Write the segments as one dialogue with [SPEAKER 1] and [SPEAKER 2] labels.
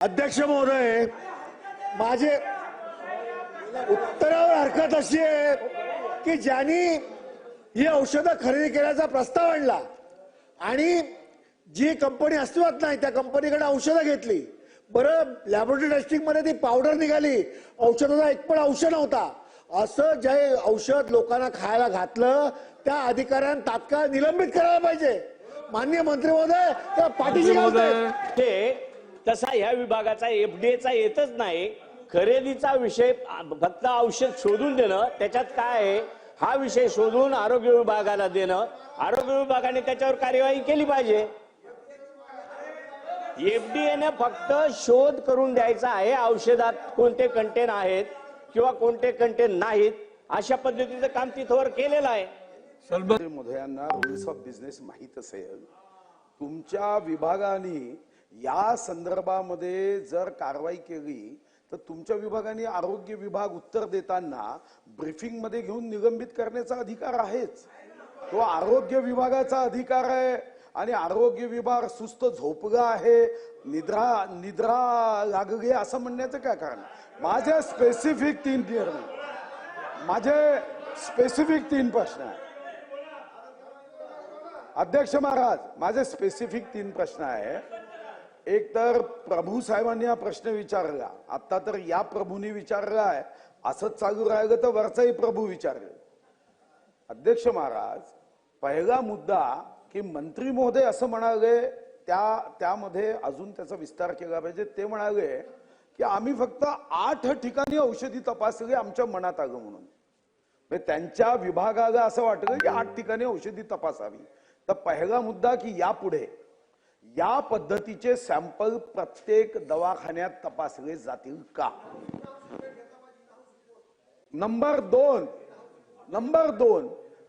[SPEAKER 1] अध्यक्ष महोदय माझे उत्तरावर हरकत अशी आहे की ज्यांनी ही औषधं खरेदी केल्याचा प्रस्ताव आणला आणि जी कंपनी अस्तित्वात नाही त्या कंपनीकडे औषधं घेतली. बरं लॅबोरेटरी टेस्टिंगमध्ये ती पावडर निघाली. औषधाचा एक पण औषध नव्हता. असं जे औषध लोकांना खायला घातलं त्या अधिकाऱ्यांना तात्काळ निलंबित करायला पाहिजे. मान्य मंत्री महोदय त्या पाठीशी घालतायत.
[SPEAKER 2] तसा ह्या विभागाचा एफडीएचा येतच नाही. खरेदीचा विषय फक्त औषध शोधून देणं त्याच्यात काय आहे? हा विषय शोधून आरोग्य विभागाला देणं. आरोग्य विभागाने त्याच्यावर कार्यवाही केली पाहिजे. एफडीएने फक्त शोध करून द्यायचा आहे औषधात कोणते कंटेन आहेत किंवा कोणते कंटेन नाहीत अशा पद्धतीचं काम तिथवर केलेलं आहे.
[SPEAKER 3] महोदयांना रुल्स ऑफ बिझनेस माहीत असेल. तुमच्या विभागाने या संदर्भामध्ये जर कारवाई केली तर तुमच्या विभागाने आरोग्य विभाग उत्तर देताना ब्रीफिंगमध्ये घेऊन निलंबित करण्याचा अधिकार आहेच. तो आरोग्य विभागाचा अधिकार आहे आणि आरोग्य विभाग सुस्त झोपगा आहे निद्रा निद्रा लागली असं म्हणण्याचं काय कारण? माझे स्पेसिफिक तीन निर्णय माझे स्पेसिफिक तीन प्रश्न आहे अध्यक्ष महाराज माझे स्पेसिफिक तीन प्रश्न आहे एक तर प्रभू साहेबांनी हा प्रश्न विचारला. आता तर या प्रभूंनी विचारला आहे असंच चालू राहिलं तर वरचाही प्रभू विचारले. अध्यक्ष महाराज पहिला मुद्दा की मंत्री महोदय असं म्हणाले त्या त्यामध्ये अजून त्याचा विस्तार केला पाहिजे. ते म्हणाले की आम्ही फक्त आठ ठिकाणी औषधी तपासली आमच्या मनात आलं म्हणून. म्हणजे त्यांच्या विभागाला असं वाटलं की आठ ठिकाणी औषधी तपासावी. तर पहिला मुद्दा की यापुढे या पद्धतीचे सॅम्पल प्रत्येक दवाखान्यात तपासले जातील का? नंबर दोन नंबर दोन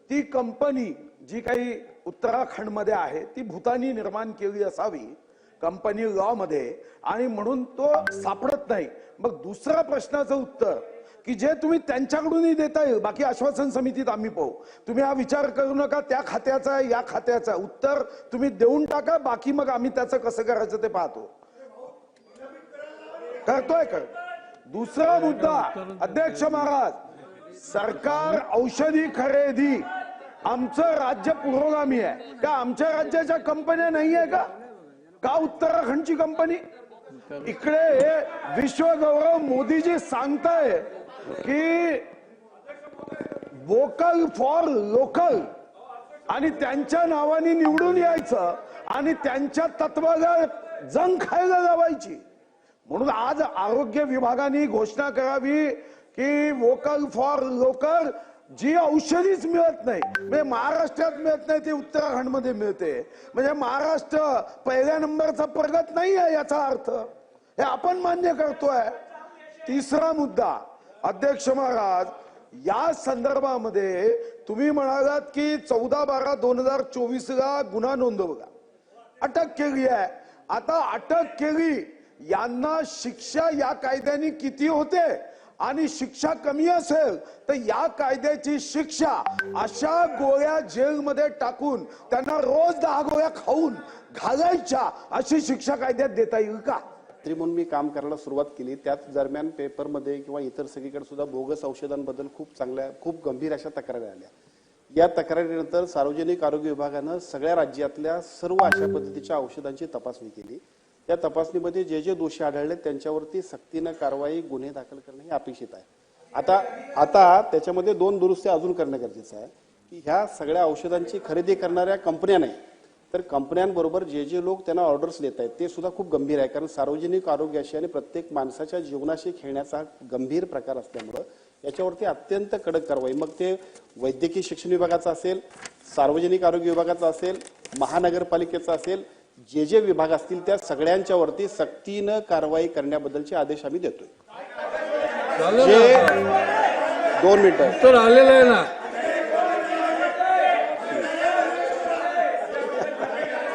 [SPEAKER 3] ती कंपनी जी काही उत्तराखंडमध्ये आहे ती भूतानी निर्माण केली असावी. कंपनी लॉ मध्ये आणि म्हणून तो सापडत नाही. मग दुसरा प्रश्नाचं उत्तर की जे तुम्ही त्यांच्याकडूनही देता येईल बाकी आश्वासन समितीत आम्ही पाहू. तुम्ही हा विचार करू नका त्या खात्याचा या खात्याचा उत्तर तुम्ही देऊन टाका बाकी मग आम्ही त्याचं कसं करायचं ते पाहतो. करतोय कर दुसरा मुद्दा अध्यक्ष महाराज सरकार औषधी खरेदी. आमचं राज्य पुरोगामी आहे. का आमच्या राज्याच्या कंपन्या नाही आहे का? का उत्तराखंडची कंपनी? इकडे विश्वगौरव मोदीजी सांगताय की वोकल फॉर लोकल आणि त्यांच्या नावाने निवडून यायचं आणि त्यांच्या तत्वाला जंग खायला लावायची. म्हणून आज आरोग्य विभागाने घोषणा करावी की वोकल फॉर लोकल जी औषधीच मिळत नाही. म्हणजे महाराष्ट्रात मिळत नाही ती उत्तराखंडमध्ये मिळते. म्हणजे महाराष्ट्र पहिल्या नंबरचा प्रगत नाही आहे याचा अर्थ. हे आपण मान्य करतोय. तिसरा मुद्दा. अध्यक्ष महाराज या संदर्भामध्ये तुम्ही म्हणालात की चौदा बारा दोन हजार चोवीस ला गुन्हा नोंदवला अटक केली आहे. आता अटक केली यांना शिक्षा या कायद्याने किती होते? आणि शिक्षा कमी असेल तर या कायद्याची शिक्षा अशा गोळ्या जेलमध्ये टाकून त्यांना रोज दहा गोळ्या खाऊन घालायच्या अशी शिक्षा कायद्यात देता येईल का?
[SPEAKER 4] मंत्री म्हणून मी काम करायला सुरुवात केली. त्याच दरम्यान पेपरमध्ये किंवा इतर सगळीकडे सुद्धा बोगस औषधांबद्दल खूप चांगल्या खूप गंभीर अशा तक्रारी आल्या. या तक्रारीनंतर सार्वजनिक आरोग्य विभागानं सगळ्या राज्यातल्या सर्व अशा पद्धतीच्या औषधांची तपासणी केली. त्या तपासणीमध्ये जे जे दोषी आढळले त्यांच्यावरती सक्तीनं कारवाई गुन्हे दाखल करणं हे अपेक्षित आहे. आता आता त्याच्यामध्ये दोन दुरुस्ती अजून करणं गरजेचं आहे की ह्या सगळ्या औषधांची खरेदी करणाऱ्या कंपन्या नाही तर कंपन्यांबरोबर जे जे लोक त्यांना ऑर्डर्स देत आहेत ते सुद्धा खूप गंभीर आहे कारण सार्वजनिक आरोग्याशी आणि प्रत्येक माणसाच्या जीवनाशी खेळण्याचा हा गंभीर प्रकार असल्यामुळं याच्यावरती अत्यंत कडक कारवाई. मग ते वैद्यकीय शिक्षण विभागाचा असेल सार्वजनिक आरोग्य विभागाचा असेल महानगरपालिकेचा असेल जे जे विभाग असतील त्या सगळ्यांच्या वरती सक्तीनं कारवाई करण्याबद्दलचे आदेश आम्ही देतोय. जे दोन मिनिटं.
[SPEAKER 5] तर आलेलं आहे ना?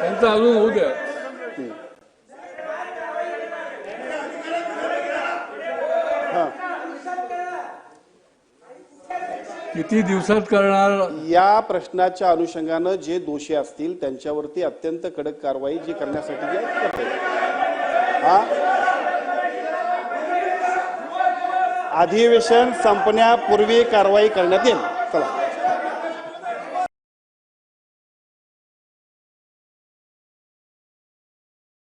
[SPEAKER 5] त्यांचं अजून होऊ द्या. किती दिवसात करणार
[SPEAKER 4] या प्रश्नाच्या अनुषंगानं जे दोषी असतील त्यांच्यावरती अत्यंत कडक कारवाई जी करण्यासाठी जे करते. हा? अधिवेशन संपण्यापूर्वी कारवाई करण्यात येईल चला